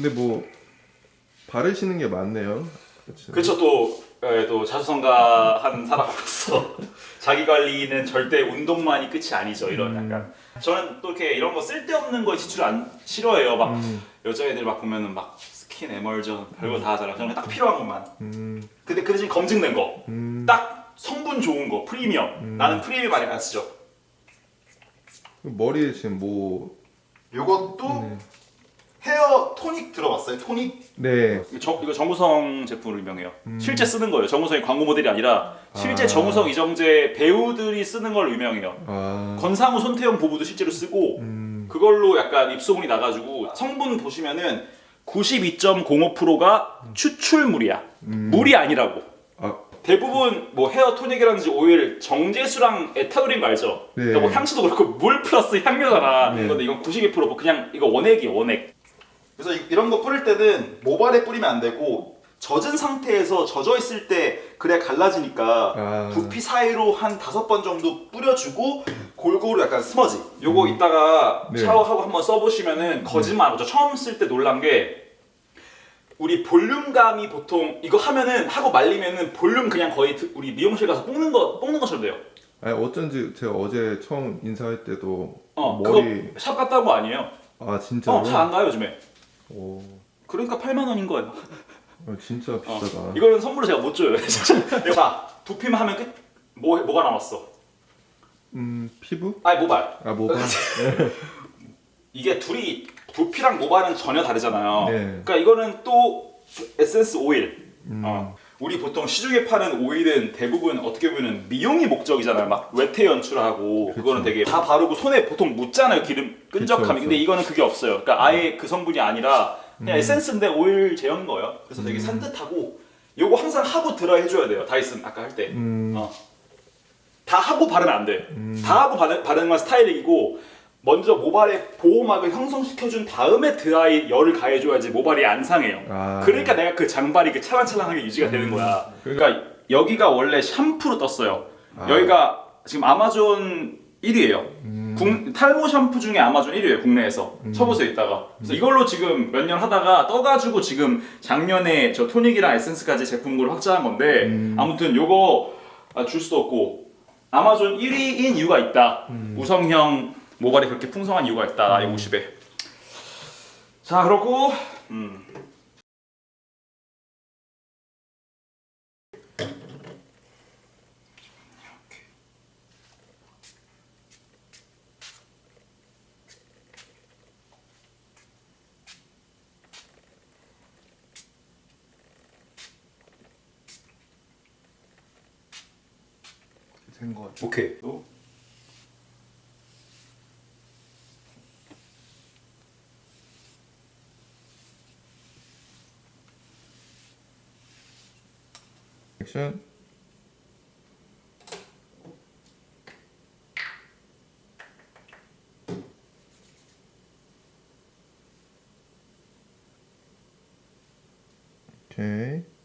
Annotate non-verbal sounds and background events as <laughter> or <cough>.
근데 뭐 바르시는 게 많네요. 그렇죠 또, 예, 또 자수성가 한 사람으로서 <laughs> 자기 관리는 절대 운동만이 끝이 아니죠 이런 음. 약간. 저는 또 이렇게 이런 거 쓸데없는 거 지출 안 싫어해요. 막 음, 여자애들 막 보면은 막 스킨 에멀전 별거 다 하잖아 저는 딱 필요한 것만. 음, 근데 그 대신 검증된 거. 음. 딱 성분 좋은 거 프리미엄. 음. 나는 프리미엄 많이 안 쓰죠. 머리에 지금 뭐 요것도 네. 헤어 토닉 들어봤어요 토닉 네. 이거, 정, 이거 정우성 제품으로 유명해요 음. 실제 쓰는 거예요 정우성이 광고 모델이 아니라 실제 아. 정우성 이정재 배우들이 쓰는 걸로 유명해요 아. 권상우 손태영 보부도 실제로 쓰고 음. 그걸로 약간 입소문이 나가지고 성분 보시면은 92.05%가 추출물이야 음. 물이 아니라고 아, 대부분 뭐 헤어 토닉이라든지 오일 정제수랑 에탄올인 거 알죠? 네. 그러니까 뭐 향수도 그렇고 물 플러스 향료잖아. 네. 근데 이건 92%뭐 그냥 이거 원액이에요 원액. 그래서 이- 이런 거 뿌릴 때는 모발에 뿌리면 안 되고 젖은 상태에서 젖어 있을 때 그래야 갈라지니까 아. 두피 사이로 한 다섯 번 정도 뿌려주고 골고루 약간 스머지. 요거 이따가 네. 샤워하고 한번 써보시면은 거짓말 안 하죠. 처음 쓸 때 놀란 게 우리 볼륨감이 보통 이거 하면은 하고 말리면은 볼륨 그냥 거의 드- 우리 미용실 가서 볶는 거 볶는 것처럼 돼요. 아니 어쩐지 제가 어제 처음 인사할 때도 어 머리 그거 샵 갔다 온 거 아니에요? 아 진짜로? 어샵안 가요 요즘에. 오, 그러니까 8만 원인 거예요. 어, 진짜 어, 비싸다. 이거는 선물로 제가 못 줘요. <laughs> 진짜. 자 두피만 하면 끝. 뭐 뭐가 남았어? 음 피부? 아니 모발. 아 모발. <laughs> 이게 둘이 두피랑 모발은 전혀 다르잖아요. 네. 그러니까 이거는 또 에센스 오일. 음. 어. 우리 보통 시중에 파는 오일은 대부분 어떻게 보면 미용이 목적이잖아요. 막 외태 연출하고 그거는. 되게 다 바르고 손에 보통 묻잖아요. 기름 끈적함이. 그쵸, 근데 이거는 그게 없어요. 그러니까 아예 그 성분이 아니라 그냥 음. 에센스인데 오일 제형인 거예요. 그래서 되게 음. 산뜻하고 요거 항상 하고 드라이 해줘야 돼요. 다이슨 아까 할 때. 음. 어. 다 하고 바르면 안 돼. 음. 다 하고 바르, 바르는 건 스타일링이고 먼저 모발에 보호막을 형성시켜준 다음에 드라이 열을 가해줘야지 모발이 안 상해요. 아. 그러니까 내가 그 장발이 그 찰랑찰랑하게 유지가 되는 거야. 그러니까 여기가 원래 샴푸로 떴어요. 아. 여기가 지금 아마존 1위예요. 음. 국- 탈모 샴푸 중에 아마존 1위예요 국내에서 쳐보세요 이따가 그래서 이걸로 지금 몇 년 하다가 떠가지고 지금 작년에 저 토닉이랑 에센스까지 제품으로 확장한 건데 음. 아무튼 요거 아, 줄 수도 없고 아마존 1위인 이유가 있다 음. 우성형 모발이 그렇게 풍성한 이유가 있다 나이 50에 자 그렇고 음. 된거 같아. 오케이 또 액션. 오케이.